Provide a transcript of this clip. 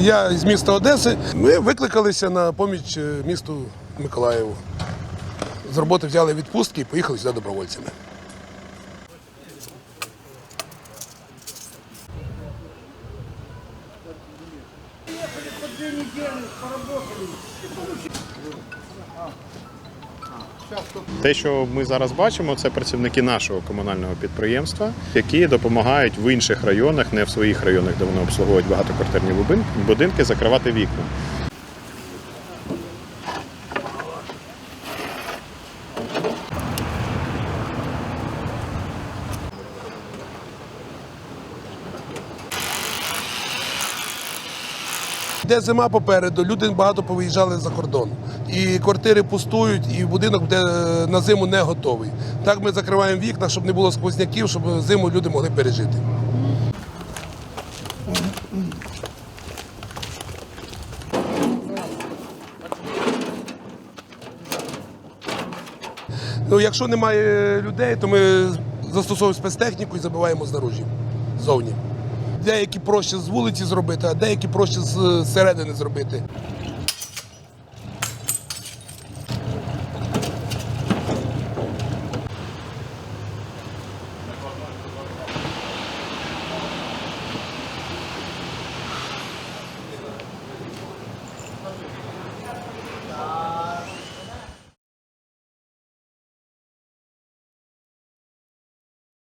Я з міста Одеси. Ми викликалися на поміч е, місту Миколаєву. З роботи взяли відпустки і поїхали сюди добровольцями. Те, що ми зараз бачимо, це працівники нашого комунального підприємства, які допомагають в інших районах, не в своїх районах, де вони обслуговують багатоквартирні будинки, закривати вікна. Де зима попереду, люди багато повиїжджали за кордон. І квартири пустують, і будинок буде е, на зиму не готовий. Так ми закриваємо вікна, щоб не було сквозняків, щоб зиму люди могли пережити. Ну, якщо немає людей, то ми застосовуємо спецтехніку і забиваємо знаружі, ззовні. Деякі проще з вулиці зробити, а деякі проще з середини зробити.